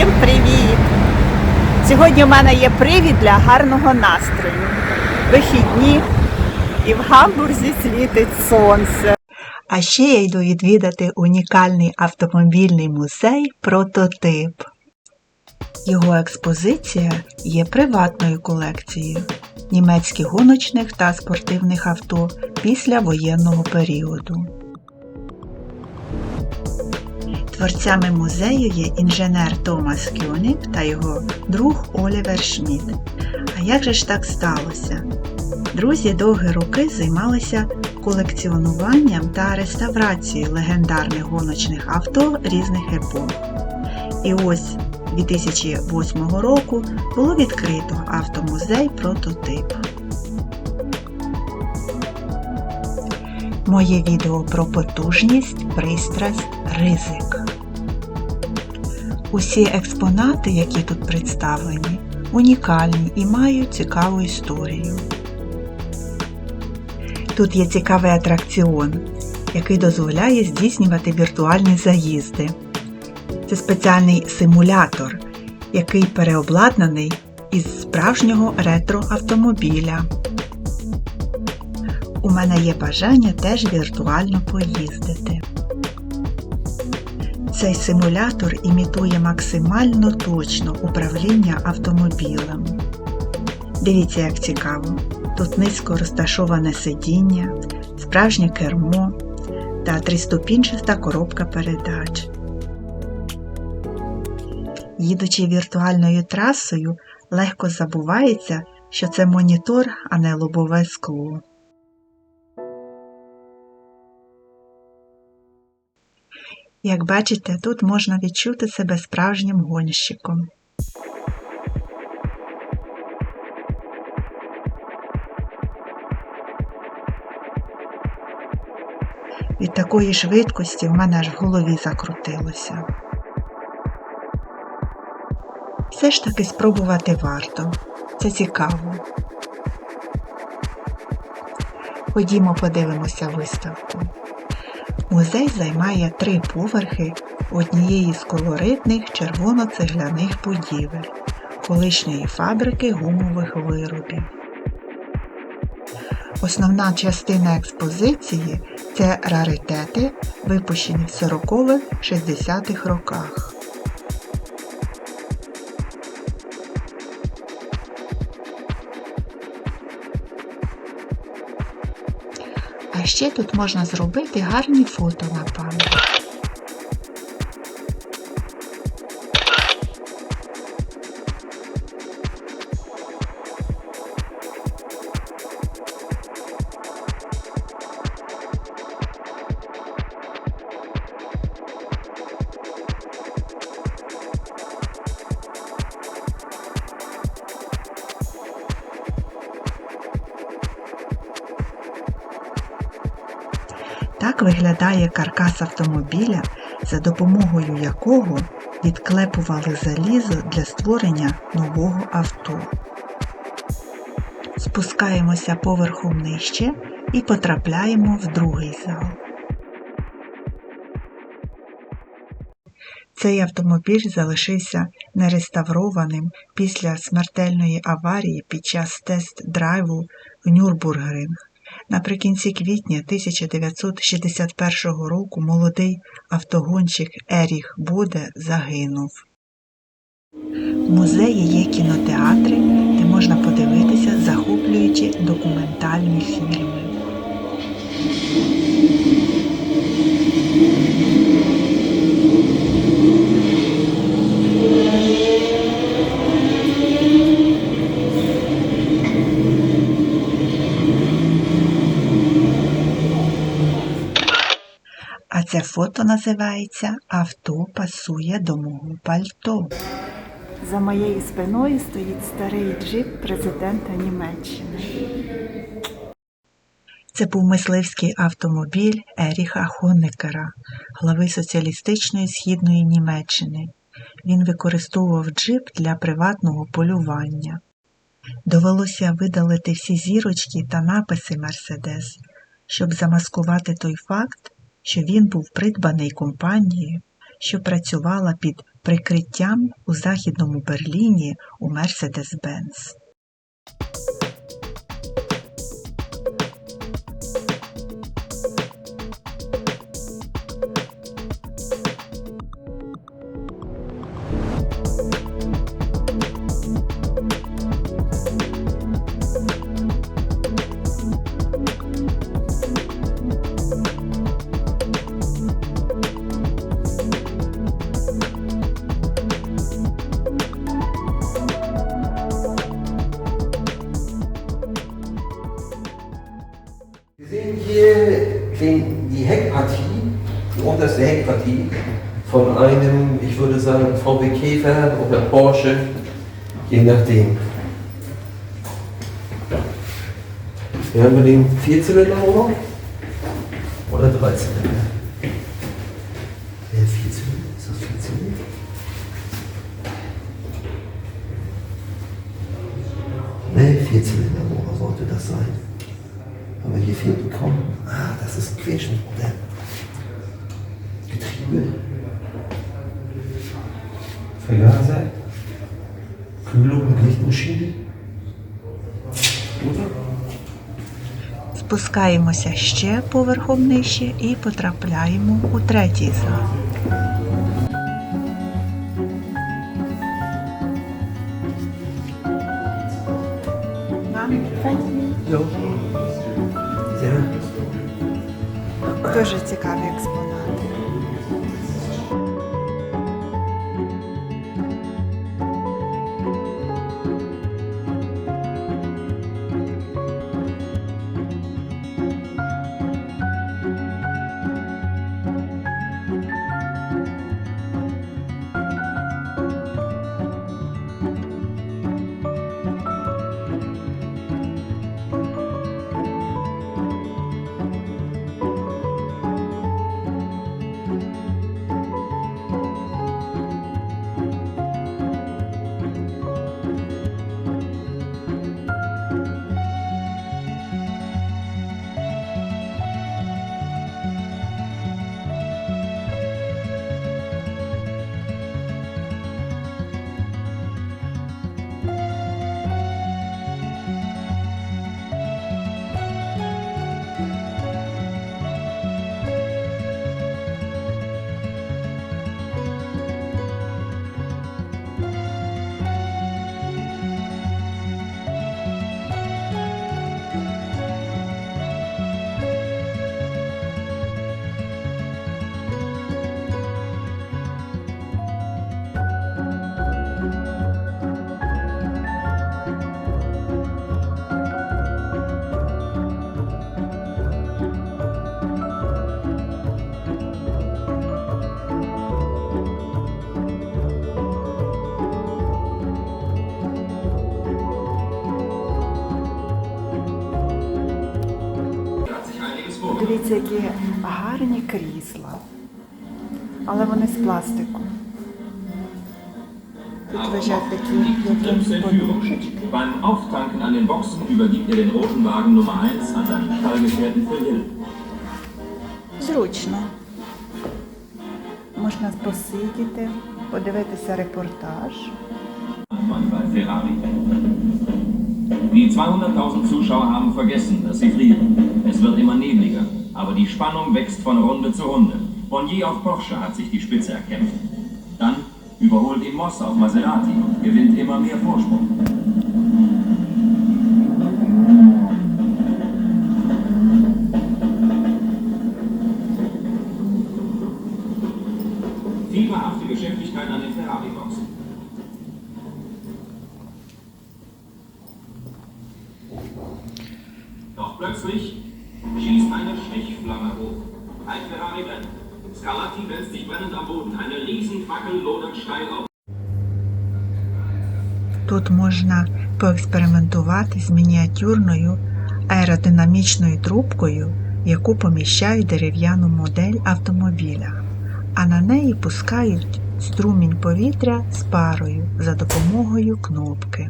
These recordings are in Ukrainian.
Всім привіт! Сьогодні у мене є привід для гарного настрою. Вихідні і в Гамбурзі світить сонце. А ще я йду відвідати унікальний автомобільний музей Прототип. Його експозиція є приватною колекцією німецьких гоночних та спортивних авто після воєнного періоду. Творцями музею є інженер Томас Кюнік та його друг Олівер Шмідт. А як же ж так сталося? Друзі довгі роки займалися колекціонуванням та реставрацією легендарних гоночних авто різних епох. І ось 2008 року було відкрито автомузей Прототип. Моє відео про потужність, пристрасть, ризик. Усі експонати, які тут представлені, унікальні і мають цікаву історію. Тут є цікавий атракціон, який дозволяє здійснювати віртуальні заїзди. Це спеціальний симулятор, який переобладнаний із справжнього ретро-автомобіля. У мене є бажання теж віртуально поїздити. Цей симулятор імітує максимально точно управління автомобілем. Дивіться, як цікаво. Тут низько розташоване сидіння, справжнє кермо та триступінчаста коробка передач. Їдучи віртуальною трасою, легко забувається, що це монітор, а не лобове скло. Як бачите, тут можна відчути себе справжнім гонщиком. Від такої швидкості в мене аж в голові закрутилося. Все ж таки спробувати варто. Це цікаво. Ходімо подивимося виставку. Музей займає три поверхи однієї з колоритних червоно-цегляних будівель колишньої фабрики гумових виробів. Основна частина експозиції це раритети, випущені в 40-60-х роках. Ще тут можна зробити гарні фото на пам'ять. Так виглядає каркас автомобіля, за допомогою якого відклепували залізо для створення нового авто. Спускаємося поверхом нижче і потрапляємо в другий зал. Цей автомобіль залишився нереставрованим після смертельної аварії під час тест-драйву в Нюрбургринг. Наприкінці квітня 1961 року молодий автогонщик Еріх Боде загинув. В музеї є кінотеатри, де можна подивитися захоплюючі документальні фільми. Фото називається Авто пасує до мого пальто. За моєю спиною стоїть старий джип президента Німеччини. Це був мисливський автомобіль Еріха Хонекера, глави соціалістичної східної Німеччини. Він використовував джип для приватного полювання. Довелося видалити всі зірочки та написи Мерседес, щоб замаскувати той факт, що він був придбаний компанією, що працювала під прикриттям у Західному Берліні у Mercedes-Benz. Heckpartie von einem, ich würde sagen, VW Käfer oder Porsche, je nachdem. Hier haben wir den Vierzylindermotor oder Dreizylinder. Der Vierzylinder, ist das Vierzylinder? Ne, Vierzylindermotor sollte das sein. Haben wir hier viel bekommen? Ah, das ist ein Querschnittmodell. Vergaser. Kühlung und Lichtmaschine. Спускаємося ще поверхом нижче і потрапляємо у третій зал. Дуже цікаві експонати. Дивіться, які гарні крісла. Але вони з пластику. Тут лежать такі якісь подушечки. Beim Auftanken an den Boxen übergibt er den roten Wagen Nummer 1 an seinen Stallgefährten Phil Зручно. Можна посидіти, подивитися репортаж. Mann bei Ferrari. Die 200.000 Zuschauer haben vergessen, dass sie frieren. Es wird immer nebliger, aber die Spannung wächst von Runde zu Runde. Bonnier auf Porsche hat sich die Spitze erkämpft. Dann überholt ihn Moss auf Maserati gewinnt immer mehr Vorsprung. Тут можна поекспериментувати з мініатюрною аеродинамічною трубкою, яку поміщають дерев'яну модель автомобіля, а на неї пускають струмінь повітря з парою за допомогою кнопки.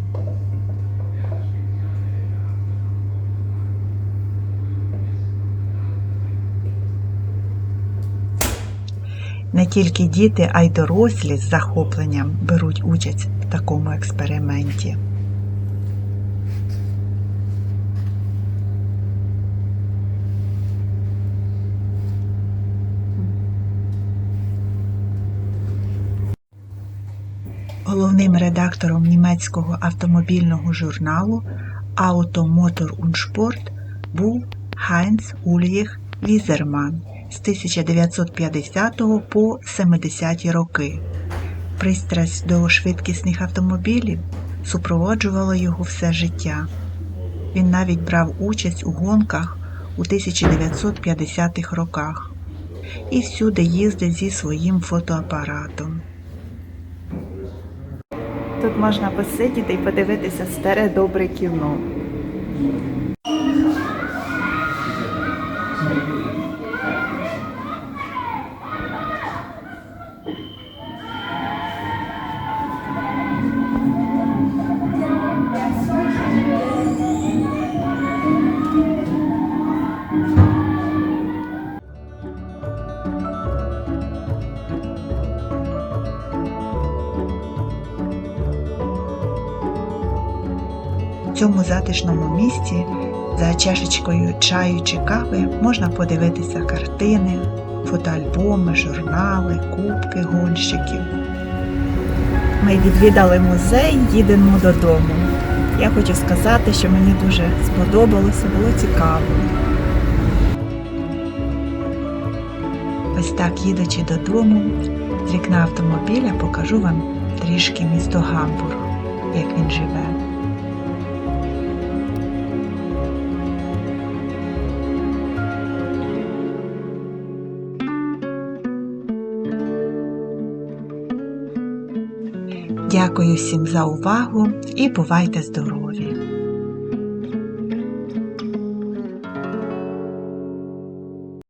Не тільки діти, а й дорослі з захопленням беруть участь в такому експерименті. Головним редактором німецького автомобільного журналу Auto Motor und Sport був Хайнц Ульїх Візерман з 1950 по 70-ті роки. Пристрасть до швидкісних автомобілів супроводжувала його все життя. Він навіть брав участь у гонках у 1950-х роках і всюди їздив зі своїм фотоапаратом. Тут можна посидіти і подивитися старе добре кіно. Цьому затишному місці за чашечкою чаю чи кави можна подивитися картини, фотоальбоми, журнали, кубки гонщиків. Ми відвідали музей, їдемо додому. Я хочу сказати, що мені дуже сподобалося, було цікаво. Ось так, їдучи додому, з вікна автомобіля покажу вам трішки місто Гамбург, як він живе. Дякую всім за увагу і бувайте здорові!